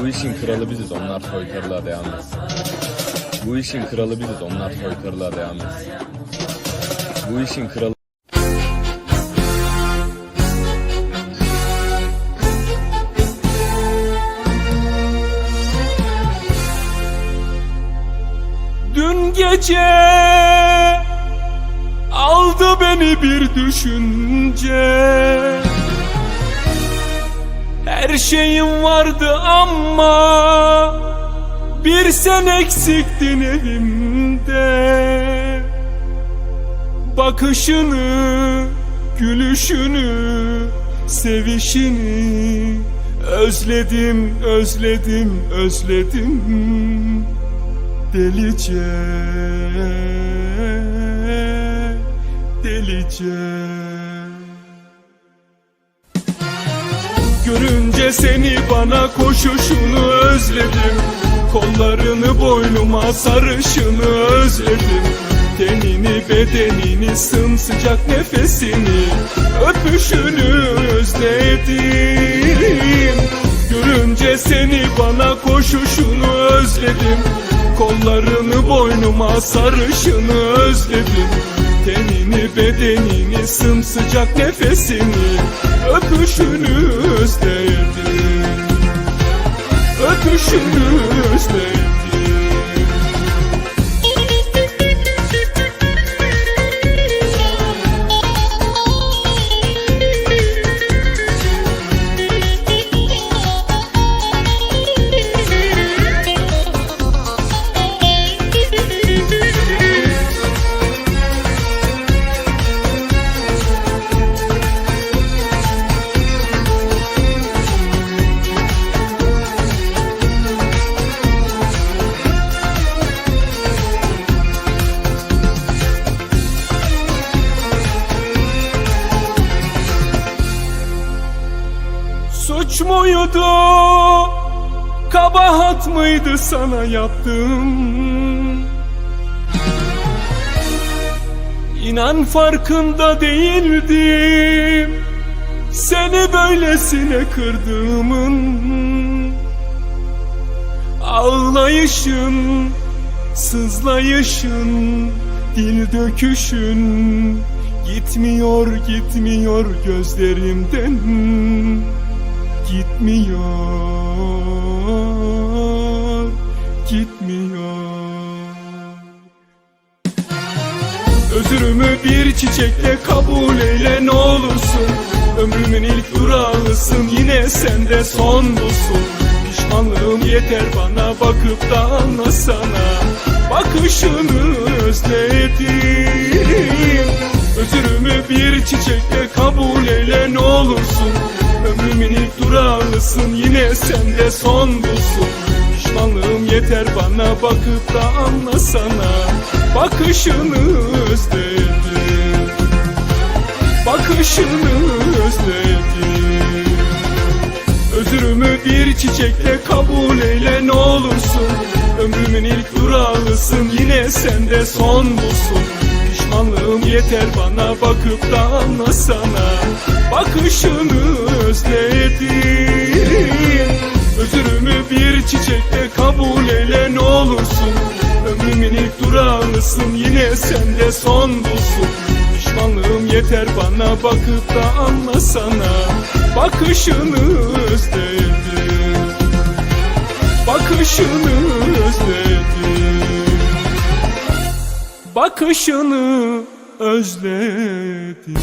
Bu işin kralı biziz, onlar soykırılığa etsin. Bu işin kralı biziz, onlar soykırılığa etsin. Bu işin kralı Dün gece aldı beni bir düşünce Her şeyim vardı ama bir sen eksiktin evimde. Bakışını, gülüşünü, sevişini Özledim, özledim, özledim. Delice Delice Görünce seni bana koşuşunu özledim. Kollarını boynuma sarışını özledim. Tenini bedenini sımsıcak nefesini Öpüşünü özledim. Görünce seni bana koşuşunu özledim. Kollarını boynuma sarışını özledim. Tenini bedenini sımsıcak nefesini Öpüşünü özledim Öpüşünü özledim Suç? Kabahat mıydı sana yaptığım? İnan farkında değildim Seni böylesine kırdığımın Ağlayışın, sızlayışın, dil döküşün Gitmiyor, gitmiyor gözlerimden Gitmiyor, gitmiyor. Özürümü bir çiçekle kabul eyle ne olursun. Ömrümün ilk durağısın yine sende son bulsun. Pişmanlığım yeter bana bakıp da anlasana. Bakışını özledim. Özürümü bir çiçekle kabul eyle ne olursun durağısın yine sende son bulsun. Pişmanlığım yeter bana bakıp da anlasana. Bakışını özledim Bakışını özledim Özürümü bir çiçekle kabul eyle ne olursun. Ömrümün ilk durağısın yine sende son bulsun. Pişmanlığım yeter bana bakıp da anlasana. Bakışını özledim bir çiçekle kabul eyle ne olursun. Ömrümün ilk durağısın yine sende son bulsun. Pişmanlığım yeter bana bakıp da anlasana Bakışını özledim Bakışını özledim Bakışını özledim